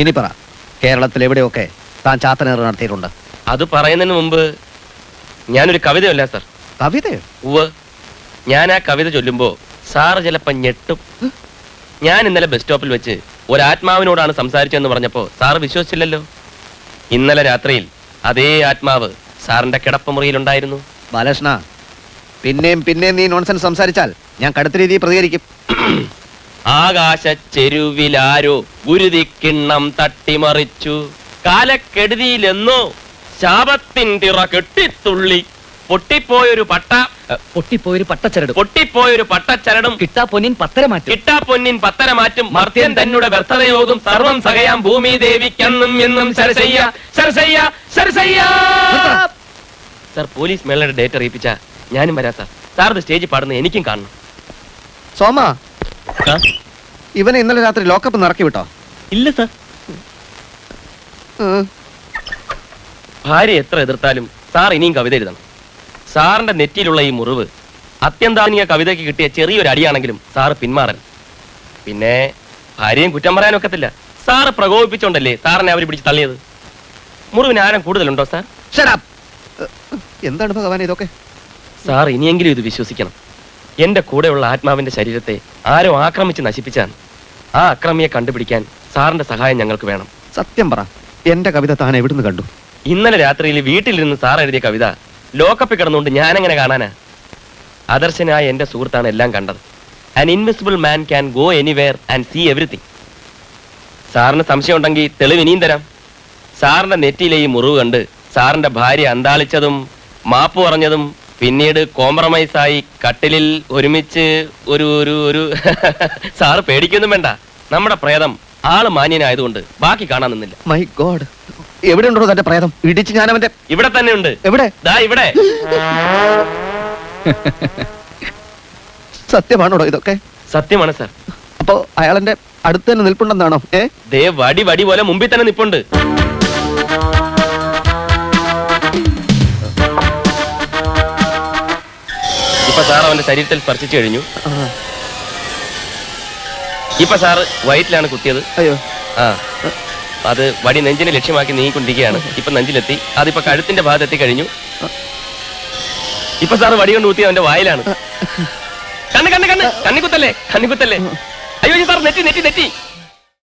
ഇനി പറ കേരളത്തിൽ എവിടെയൊക്കെ താൻ ചാത്തനേറ് നടത്തിയിട്ടുണ്ട്? അത് പറയുന്നതിന് മുമ്പ് ഞാനൊരു കവിതയല്ല സാർ. കവിതയോ? ഉവ് ഞാൻ ആ കവിത ചൊല്ലുമ്പോ സാറ് ചിലപ്പോ ഞെട്ടും. ഞാൻ ഇന്നലെ ബസ് സ്റ്റോപ്പിൽ വെച്ച് ഒരു ആത്മാവിനോടാണ് സംസാരിച്ചതെന്ന് പറഞ്ഞപ്പോ സാറ് വിശ്വസിച്ചില്ലല്ലോ. ഇന്നലെ രാത്രിയിൽ അതേ ആത്മാവ് സാറിന്റെ കിടപ്പുമുറിയിലുണ്ടായിരുന്നു. ബാലകൃഷ്ണ പിന്നെയും പിന്നെയും നീ നോൺസെൻസ് സംസാരിച്ചാൽ ഞാൻ കടുത്ത രീതിയിൽ പ്രതികരിക്കും. ആകാശ ചെരുവിലാരോ ഗുരുതിക്കിണ്ണം തട്ടിമറിച്ചു. കാലക്കെടുതിയിലെന്നോ ശാപത്തിൻ തിറ കെട്ടിത്തുള്ളി. പൊട്ടിപ്പോയൊരു പട്ട പൊട്ടിപ്പോയൊരു പട്ടച്ചരടും. പൊട്ടിപ്പോയൊരു പട്ടച്ചരടും. കിട്ടാ പൊന്നിൻ പത്തര മാറ്റും. കിട്ടാ പൊന്നിൻ പത്തര മാറ്റും. മർത്യൻ തന്നെ വ്യർത്ഥതയോഗം സർവം സഹയാം ഭൂമി ദേവിക്കെന്നും എന്നും സരസയ്യ സരസയ്യ സരസയ്യ സർ പോലീസ് മേളയുടെ ഡേറ്റ് അറിയിപ്പിച്ച ഞാനും വരാത്ത. സാർ സാർ സ്റ്റേജിൽ പാടുന്ന എനിക്കും കാണണം. സോമ ഇവനെ ഇന്നലെ രാത്രി ലോക്കപ്പ് നിറക്കി വിട്ടോ? ഇല്ല സാർ. ഉം. ഭാര്യ എത്ര എതിർത്താലും സാർ ഇനിയും കവിത എഴുതണം. സാറിന്റെ നെറ്റിയിലുള്ള ഈ മുറിവ് അത്യന്താനിക കവിതയ്ക്ക് കിട്ടിയ ചെറിയൊരു അടിയാണെങ്കിലും സാറ് പിന്മാറൻ പിന്നെ ഭാര്യയും കുറ്റം പറയാനൊക്കത്തില്ല സാറ് പ്രകോപിപ്പിച്ചോണ്ടല്ലേ സാറിനെ അവർ പിടിച്ച് തള്ളിയത്? മുറിവിന് ആരം കൂടുതലുണ്ടോ സാർ? Shut up. എന്താണ് ഭഗവാൻ ഇതൊക്കെ? സാർ ഇനിയെങ്കിലും ഇത് വിശ്വസിക്കണം. എന്റെ കൂടെയുള്ള ആത്മാവിന്റെ ശരീരത്തെ ആരോ ആക്രമിച്ച് നശിപ്പിച്ചാണ്. ആ അക്രമിയെ കണ്ടുപിടിക്കാൻ സാറിന്റെ സഹായം ഞങ്ങൾക്ക് വേണം. സത്യം പറ എന്റെ കവിത താൻ എവിടുന്ന് കണ്ടു? ഇന്നലെ രാത്രിയിൽ വീട്ടിലിരുന്ന് സാർ എഴുതിയ കവിത ലോക്കപ്പിൽ കിടന്നുകൊണ്ട് ഞാനെങ്ങനെ കാണാനാ? ആദർശനായ എന്റെ സുഹൃത്താണ് എല്ലാം കണ്ടത്. An invisible man can go anywhere and see everything സാറിന് സംശയം ഉണ്ടെങ്കിൽ തെളിവ് ഇനിയും തരാം. സാറിന്റെ നെറ്റിയിലെ ഈ മുറിവ് കണ്ട് സാറിന്റെ ഭാര്യ അന്താളിച്ചതും മാപ്പ് പറഞ്ഞതും പിന്നീട് കോംപ്രമൈസ് ആയി കട്ടിലിൽ ഒരുമിച്ച് ഒരു ഒരു ഒരു സാറ് പേടിക്കൊന്നും വേണ്ട. നമ്മുടെ പ്രേതം ആൾ മാന്യനായതുകൊണ്ട് ബാക്കി കാണാൻ നിന്നില്ല. മൈ ഗോഡ് എവിടെ ഉണ്ടോ തന്റെ പ്രേതം? ഇടിച്ച് ഞാൻ അവന്റെ ഇവിടെ തന്നെ ഉണ്ട് എവിടെ? ദാ ഇവിടെ. സത്യമാണോടോ ഇതൊക്കെ? സത്യമാണ് സാർ. അപ്പോ അയാളെന്റെ അടുത്ത് തന്നെ നിൽപ്പുണ്ടെന്നാണോ? ഏ? ദേ വടി വടി പോലെ മുമ്പിൽ തന്നെ നിപ്പുണ്ട്. സാർ അവന്റെ ശരീരത്തിൽ സ്പർശിച്ചു കഴിഞ്ഞു. ഇപ്പൊ സാറ് വയറ്റിലാണ് കുത്തിയത്. അയ്യോ. ആ. അത് വടി നെഞ്ചിനെ ലക്ഷ്യമാക്കി നീങ്ങിക്കൊണ്ടിരിക്കുകയാണ്. ഇപ്പൊ നെഞ്ചിലെത്തി. അതിപ്പോ കഴുത്തിന്റെ ഭാഗത്തെത്തി കഴിഞ്ഞു. ഇപ്പൊ സാറ് വടി കൊണ്ട് കുത്തി അവന്റെ വായിലാണ്. കണ്ണ് കണ്ണ് കണ്ണ്. കണ്ണിക്കുത്തല്ലേ? കണ്ണിക്കുത്തല്ലേ? അയ്യോ സാർ നെറ്റി നെറ്റി നെറ്റി.